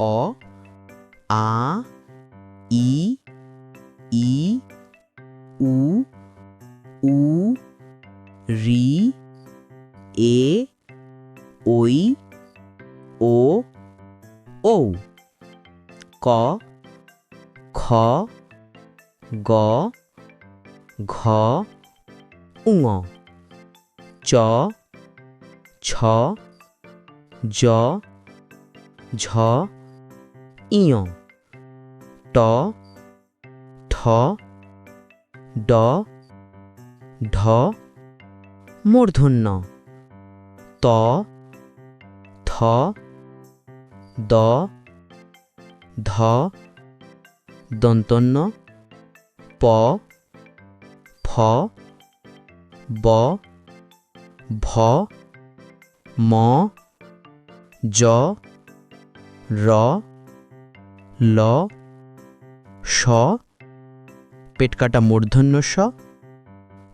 অ আ ই ই উ উ রি এ ওই ও ঔ ক খ গ ঘ উঙ চ ছ জ ঝ ইয়। ট, ঠ, ড ঢ মূর্ধন্য। ত থ দ, ধ, দন্তন্য। প, ফ, ব, ভ, ম, জ, র। ল, স, পেট কাটা মূর্ধন্য স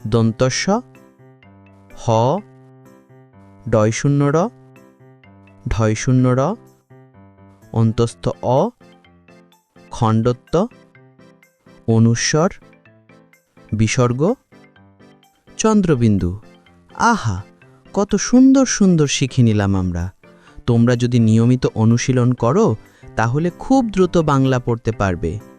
দন্তস্ব হ ডয় শূন্য র ঢয় শূন্য র, অন্তস্থ অ, খণ্ডত্ব, অনুস্বর, বিসর্গ, চন্দ্রবিন্দু। আহা, কত সুন্দর সুন্দর শিখে নিলাম আমরা। তোমরা যদি নিয়মিত অনুশীলন করো তাহলে খুব দ্রুত বাংলা পড়তে পারবে।